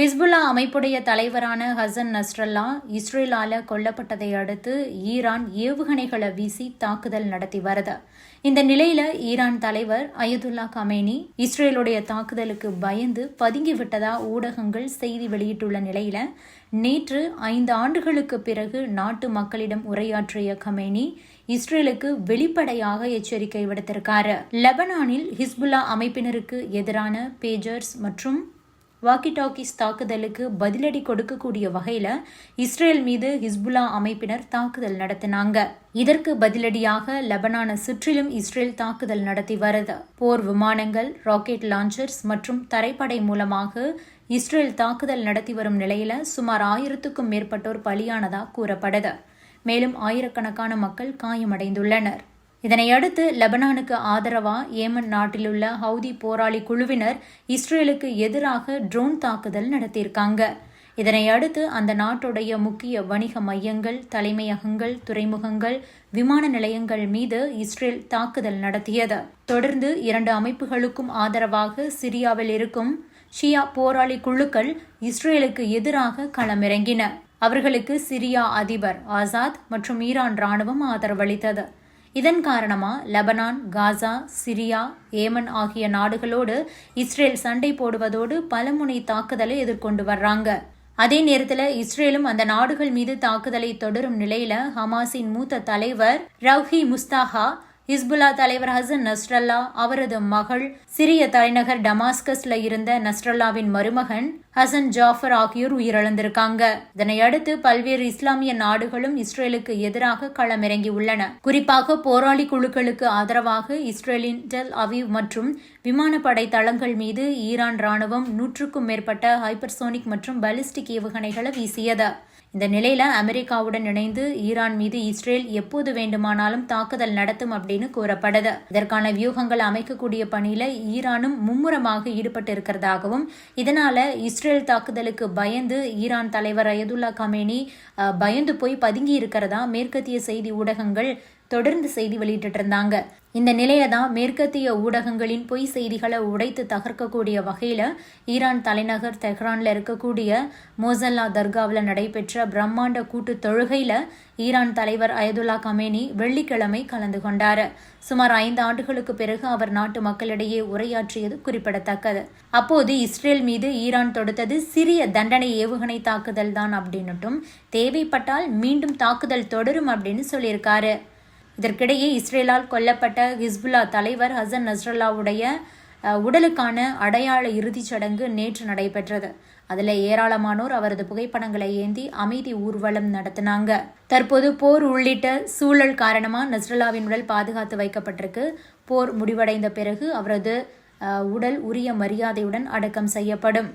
Hezbollah அமைப்புடைய தலைவரான Hasan Nasrallah இஸ்ரேலால கொல்லப்பட்டதை அடுத்து Iran ஏவுகணைகளை வீசி தாக்குதல் நடத்தி வருது. இந்த நிலையில ஈரான் தலைவர் அயதுல்லா கமேனி இஸ்ரேலுடைய தாக்குதலுக்கு பயந்து பதுங்கிவிட்டதா ஊடகங்கள் செய்தி வெளியிட்டுள்ள நிலையில நேற்று ஐந்து ஆண்டுகளுக்கு பிறகு நாட்டு மக்களிடம் உரையாற்றிய கமேனி இஸ்ரேலுக்கு வெளிப்படையாக எச்சரிக்கை விடுத்திருக்காரு. லெபனானில் ஹிஸ்புல்லா அமைப்பினருக்கு எதிரான பேஜர்ஸ் மற்றும் வாக்கி டாக்கிஸ் தாக்குதலுக்கு பதிலடி கொடுக்கக்கூடிய வகையில இஸ்ரேல் மீது ஹிஸ்புல்லா அமைப்பினர் தாக்குதல் நடத்தினாங்க. இதற்கு பதிலடியாக லெபனான சுற்றிலும் இஸ்ரேல் தாக்குதல் நடத்தி வருது. போர் விமானங்கள் ராக்கெட் லான்ச்சர்ஸ் மற்றும் தரைப்படை மூலமாக இஸ்ரேல் தாக்குதல் நடத்தி வரும் நிலையில சுமார் ஆயிரத்துக்கும் மேற்பட்டோர் பலியானதாக கூறப்படுது. மேலும் ஆயிரக்கணக்கான மக்கள் காயமடைந்துள்ளனர். இதனையடுத்து லெபனானுக்கு ஆதரவாக ஏமன் நாட்டிலுள்ள ஹவுதி போராளி குழுவினர் இஸ்ரேலுக்கு எதிராக ட்ரோன் தாக்குதல் நடத்தியிருக்காங்க. இதனை அடுத்து அந்த நாட்டுடைய முக்கிய வணிக மையங்கள் தலைமையகங்கள் துறைமுகங்கள் விமான நிலையங்கள் மீது இஸ்ரேல் தாக்குதல் நடத்தியது. தொடர்ந்து இரண்டு அமைப்புகளுக்கும் ஆதரவாக சிரியாவில் இருக்கும் ஷியா போராளி குழுக்கள் இஸ்ரேலுக்கு எதிராக களமிறங்கின. அவர்களுக்கு சிரியா அதிபர் ஆசாத் மற்றும் ஈரான் ராணுவம் ஆதரவளித்தது. இதன் காரணமாக லெபனான் காசா சிரியா ஏமன் ஆகிய நாடுகளோடு இஸ்ரேல் சண்டை போடுவதோடு பலமுனை தாக்குதலை எதிர்கொண்டு வர்றாங்க. அதே நேரத்தில் இஸ்ரேலும் அந்த நாடுகள் மீது தாக்குதலை தொடரும் நிலையில ஹமாஸின் மூத்த தலைவர் ரவ்ஹி முஸ்தாஹா ஹிஸ்புல்லா தலைவர் ஹசன் நஸ்ரல்லா அவரது மகள் சிரிய தலைநகர் டமாஸ்கஸ்ல இருந்த நஸ்ரல்லாவின் மருமகன் ஹசன் ஜாஃபர் ஆகியோர் உயிரிழந்திருக்காங்க. இதனையடுத்து பல்வேறு இஸ்லாமிய நாடுகளும் இஸ்ரேலுக்கு எதிராக களமிறங்கி உள்ளன. குறிப்பாக போராளி குழுக்களுக்கு ஆதரவாக இஸ்ரேலின் டெல் அவீவ் மற்றும் விமானப்படை தளங்கள் மீது ஈரான் ராணுவம் நூற்றுக்கும் மேற்பட்ட ஹைப்பர்சோனிக் மற்றும் பலிஸ்டிக் ஏவுகணைகளை வீசியது. இந்த நிலையில அமெரிக்காவுடன் இணைந்து ஈரான் மீது இஸ்ரேல் எப்போது வேண்டுமானாலும் தாக்குதல் நடத்தும் அப்படின்னு கூறப்படுது இதற்கான வியூகங்கள் அமைக்கக்கூடிய பணியில ஈரானும் மும்முரமாக ஈடுபட்டு இருக்கிறதாகவும் இதனால இஸ்ரேல் தாக்குதலுக்கு பயந்து ஈரான் தலைவர் அயதுல்லா கமேனி பயந்து போய் பதுங்கி இருக்கிறதா மேற்கத்திய செய்தி ஊடகங்கள் தொடர்ந்து செய்தி வெளியிட்டு இருந்தாங்க இந்த நிலையை தான் மேற்கத்திய ஊடகங்களின் பொய் செய்திகளை உடைத்து தகர்க்கக்கூடிய வகையில் ஈரான் தலைநகர் தெஹ்ரானில் இருக்கக்கூடிய மோசல்லா தர்காவில் நடைபெற்ற பிரம்மாண்ட கூட்டு தொழுகையில் ஈரான் தலைவர் அயதுல்லா கமேனி வெள்ளிக்கிழமை கலந்து கொண்டார். சுமார் ஐந்து ஆண்டுகளுக்கு பிறகு அவர் நாட்டு மக்களிடையே உரையாற்றியது குறிப்பிடத்தக்கது. அப்போது இஸ்ரேல் மீது ஈரான் தொடுத்தது சிறிய தண்டனை ஏவுகணை தாக்குதல் தான் அப்படின்னுட்டும் தேவைப்பட்டால் மீண்டும் தாக்குதல் தொடரும் அப்படின்னு சொல்லியிருக்காரு. இதற்கிடையே இஸ்ரேலால் கொல்லப்பட்ட ஹிஸ்புல்லா தலைவர் ஹசன் நஸ்ரல்லாவுடைய உடலுக்கான அடையாள இறுதிச் சடங்கு நேற்று நடைபெற்றது. அதில் ஏராளமானோர் அவரது புகைப்படங்களை ஏந்தி அமைதி ஊர்வலம் நடத்தினாங்க. தற்போது போர் உள்ளிட்ட சூழல் காரணமாக நஸ்ரல்லாவின் உடல் பாதுகாத்து வைக்கப்பட்டிருக்கு. போர் முடிவடைந்த பிறகு அவரது உடல் உரிய மரியாதையுடன் அடக்கம் செய்யப்படும்.